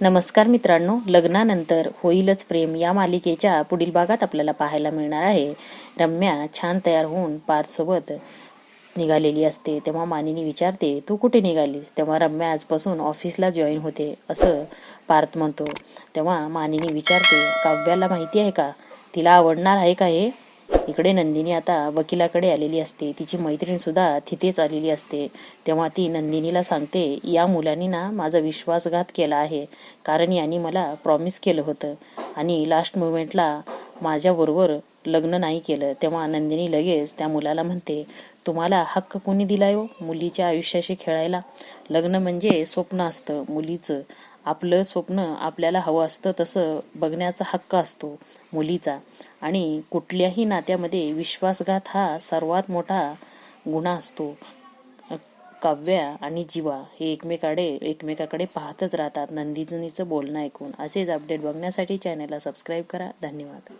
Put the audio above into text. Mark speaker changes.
Speaker 1: नमस्कार मित्रांनो लग्नानंतर होईलच प्रेम या मालिकेच्या पुढील भागात आपल्याला पाहायला मिळणार आहे. रम्या छान तयार होऊन पार्थसोबत निघालेली असते. तेव्हा मानिनी विचारते तू कुठे निघालीस? तेव्हा रम्या आजपासून ऑफिसला जॉईन होते असं पार्थ म्हणतो. तेव्हा मानिनी विचारते काव्याला माहिती आहे का? तिला आवडणार आहे का हे? इकडे नंदिनी आता वकिलाकडे आलेली असते. तिची मैत्रीणसुद्धा तिथेच आलेली असते. तेव्हा ती नंदिनीला सांगते या मुलांनी ना माझा विश्वासघात केला आहे. कारण यांनी मला प्रॉमिस केलं होतं. आणि लास्ट मुमेंटला माझ्याबरोबर लग्न नाही केलं तेव्हा नंदिनी लगेच त्या मुलाला म्हणते तुम्हाला हक्क कोणी दिलाय हो मुलीच्या आयुष्याशी खेळायला? लग्न म्हणजे स्वप्न असतं मुलीचं. आपलं स्वप्न आपल्याला हवं असतं तसं बघण्याचा हक्क असतो मुलीचा. आणि कुठल्याही नात्यामध्ये विश्वासघात हा सर्वात मोठा गुन्हा असतो. काव्या आणि जीवा हे एकमेकाकडे एकमेकाकडे पाहतच राहतात. नंदिनीचं बोलणं ऐकून असेच अपडेट बघण्यासाठी चॅनलला सबस्क्राईब करा. धन्यवाद.